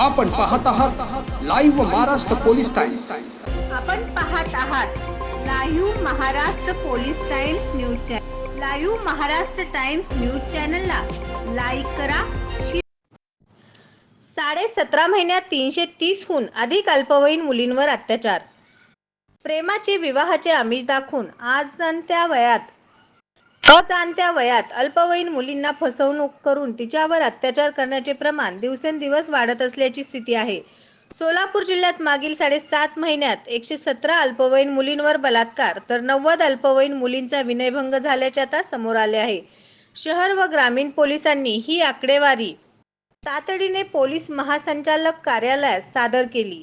आपण पाहत आहात लाईव्ह महाराष्ट्र पोलीस टाइम्स आपण पाहत आहात live Maharashtra police Times news channel live Maharashtra Times news चॅनलला लाईक करा साडे सतरा महिन्यात तीनशे तीसहून अधिक अल्पवयीन मुलींवर अत्याचार. प्रेमाचे विवाहाचे आमिष दाखवून आज त्या वयात अजाणत्या वयात अल्पवयीन मुलींना फसवणूक करून तिच्यावर अत्याचार करण्याचे प्रमाण दिवसेंदिवस वाढत असल्याची स्थिती आहे. सोलापूर जिल्ह्यात मागील साडेसात महिन्यात एकशे सतरा अल्पवयीन मुलींवर बलात्कार तर नव्वद अल्पवयीन मुलींचा विनयभंग झाल्याचे आता समोर आले आहे. शहर व ग्रामीण पोलिसांनी ही आकडेवारी तातडीने पोलीस महासंचालक कार्यालयात सादर केली.